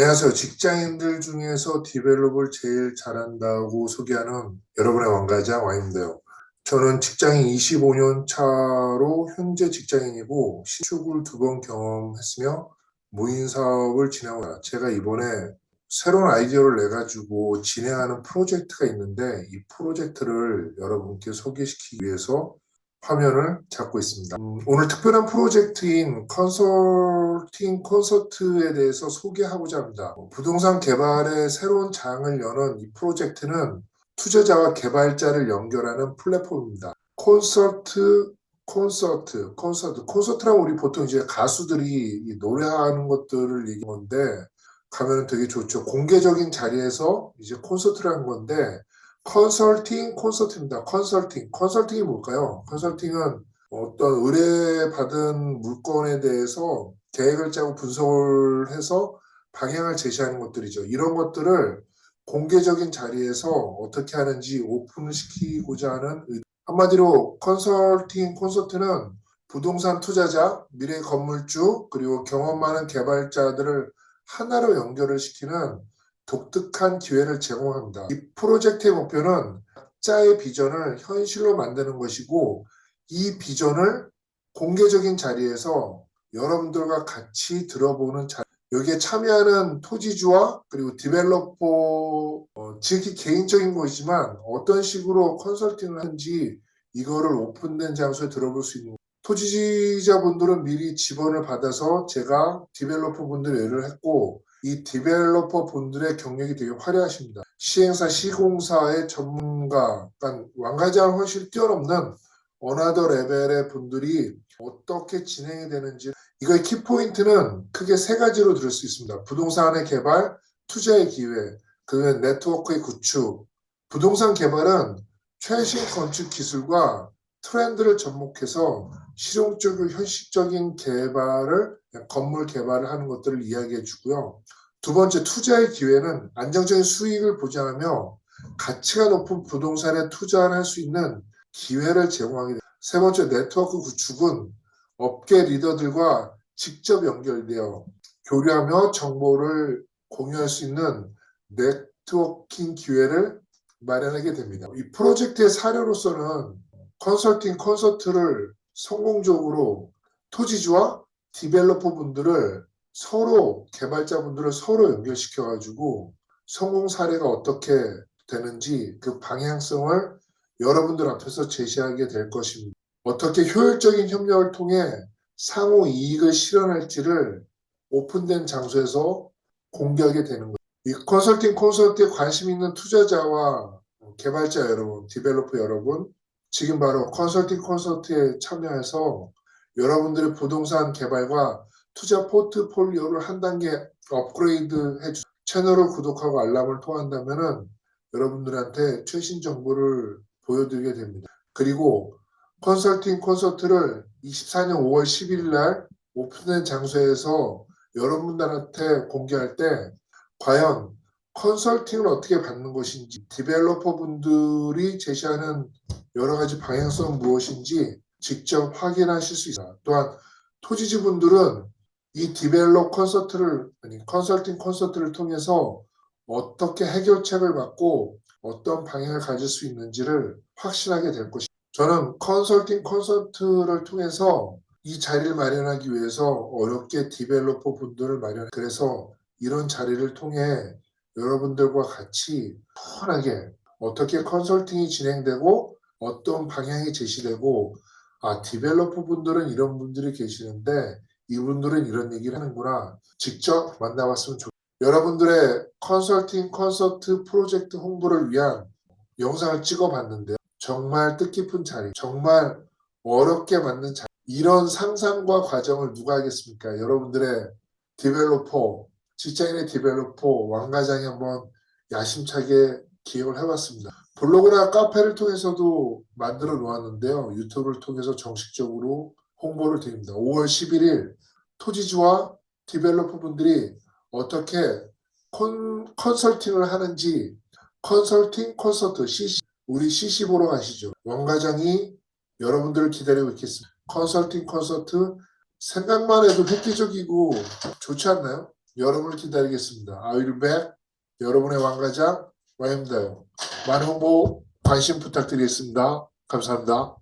안녕하세요. 직장인들 중에서 디벨롭을 제일 잘한다고 소개하는 여러분의 왕가장 와입니다요. 저는 직장인 25년 차로 현재 직장인이고 시축을 두 번 경험했으며 무인 사업을 진행하고. 제가 이번에 새로운 아이디어를 내가지고 진행하는 프로젝트가 있는데 이 프로젝트를 여러분께 소개시키기 위해서 화면을 잡고 있습니다. 음, 오늘 특별한 프로젝트인 컨설팅 콘서트에 대해서 소개하고자 합니다. 어, 부동산 개발의 새로운 장을 여는 이 프로젝트는 투자자와 개발자를 연결하는 플랫폼입니다. 콘서트, 콘서트, 콘서트, 콘서트라고 우리 보통 이제 가수들이 이 노래하는 것들을 얘기하는 건데 가면 되게 좋죠. 공개적인 자리에서 이제 콘서트라는 건데 컨설팅 콘서트입니다. 컨설팅. 컨설팅이 뭘까요? 컨설팅은 어떤 의뢰받은 물건에 대해서 계획을 짜고 분석을 해서 방향을 제시하는 것들이죠. 이런 것들을 공개적인 자리에서 어떻게 하는지 오픈을 시키고자 하는 의- 한마디로 컨설팅 콘서트는 부동산 투자자, 미래 건물주, 그리고 경험 많은 개발자들을 하나로 연결을 시키는 독특한 기회를 제공합니다. 이 프로젝트의 목표는 각자의 비전을 현실로 만드는 것이고 이 비전을 공개적인 자리에서 여러분들과 같이 들어보는 자 여기에 참여하는 토지주와 그리고 디벨로퍼 어, 지극히 개인적인 것이지만 어떤 식으로 컨설팅을 하는지 이거를 오픈된 장소에 들어볼 수 있는 토지자분들은 미리 지원을 받아서 제가 디벨로퍼 분들 의뢰를 했고 이 디벨로퍼 분들의 경력이 되게 화려하십니다. 시행사, 시공사의 전문가, 그러니까 왕가장 훨씬 뛰어넘는 어나더 레벨의 분들이 어떻게 진행이 되는지 이거의 키포인트는 크게 세 가지로 들을 수 있습니다. 부동산의 개발, 투자의 기회, 그 네트워크의 구축. 부동산 개발은 최신 건축 기술과 트렌드를 접목해서 실용적이고 현실적인 개발을 건물 개발을 하는 것들을 이야기해 주고요. 두 번째 투자의 기회는 안정적인 수익을 보장하며 가치가 높은 부동산에 투자를 할 수 있는 기회를 제공하게 됩니다. 세 번째 네트워크 구축은 업계 리더들과 직접 연결되어 교류하며 정보를 공유할 수 있는 네트워킹 기회를 마련하게 됩니다. 이 프로젝트의 사례로서는 컨설팅 콘서트를 성공적으로 토지주와 디벨로퍼 분들을 서로 개발자분들을 서로 연결시켜 가지고 성공 사례가 어떻게 되는지 그 방향성을 여러분들 앞에서 제시하게 될 것입니다. 어떻게 효율적인 협력을 통해 상호 이익을 실현할지를 오픈된 장소에서 공개하게 되는 거예요. 이 컨설팅 콘서트에 관심 있는 투자자와 개발자 여러분, 디벨로퍼 여러분, 지금 바로 컨설팅 콘서트에 참여해서 여러분들의 부동산 개발과 투자 포트폴리오를 한 단계 업그레이드 해주 채널을 구독하고 알람을 통한다면은 여러분들한테 최신 정보를 보여드리게 됩니다. 그리고 컨설팅 콘서트를 24년 5월 11일 날 오픈된 장소에서 여러분들한테 공개할 때 과연 컨설팅을 어떻게 받는 것인지 디벨로퍼 분들이 제시하는 여러 가지 방향성은 무엇인지 직접 확인하실 수 있습니다. 또한 토지지 분들은 이 디벨롭 컨설트를 아니 컨설팅 콘서트를 통해서 어떻게 해결책을 받고 어떤 방향을 가질 수 있는지를 확신하게 될 것입니다. 저는 컨설팅 콘서트를 통해서 이 자리를 마련하기 위해서 어렵게 디벨로퍼 분들을 마련 그래서 이런 자리를 통해 여러분들과 같이 편하게 어떻게 컨설팅이 진행되고 어떤 방향이 제시되고 아 디벨로퍼 분들은 이런 분들이 계시는데 이분들은 이런 얘기를 하는구나. 직접 만나봤으면 좋. 여러분들의 컨설팅 콘서트 프로젝트 홍보를 위한 영상을 찍어봤는데요. 정말 뜻깊은 자리 정말 어렵게 만든 자리. 이런 상상과 과정을 누가 하겠습니까? 여러분들의 디벨로퍼 직장인의 디벨로퍼 왕가장이 한번 야심차게 기획을 해봤습니다. 블로그나 카페를 통해서도 만들어 놓았는데요. 유튜브를 통해서 정식적으로 홍보를 드립니다. 5월 11일 토지주와 디벨로퍼 분들이 어떻게 컨, 컨설팅을 하는지 컨설팅 콘서트 CC 우리 CC 보러 가시죠. 왕가장이 여러분들을 기다리고 있겠습니다. 컨설팅 콘서트 생각만 해도 획기적이고 좋지 않나요? 여러분을 기다리겠습니다. I will. 여러분의 왕 과장 와입니다요. 많은 홍보 관심 부탁드리겠습니다. 감사합니다.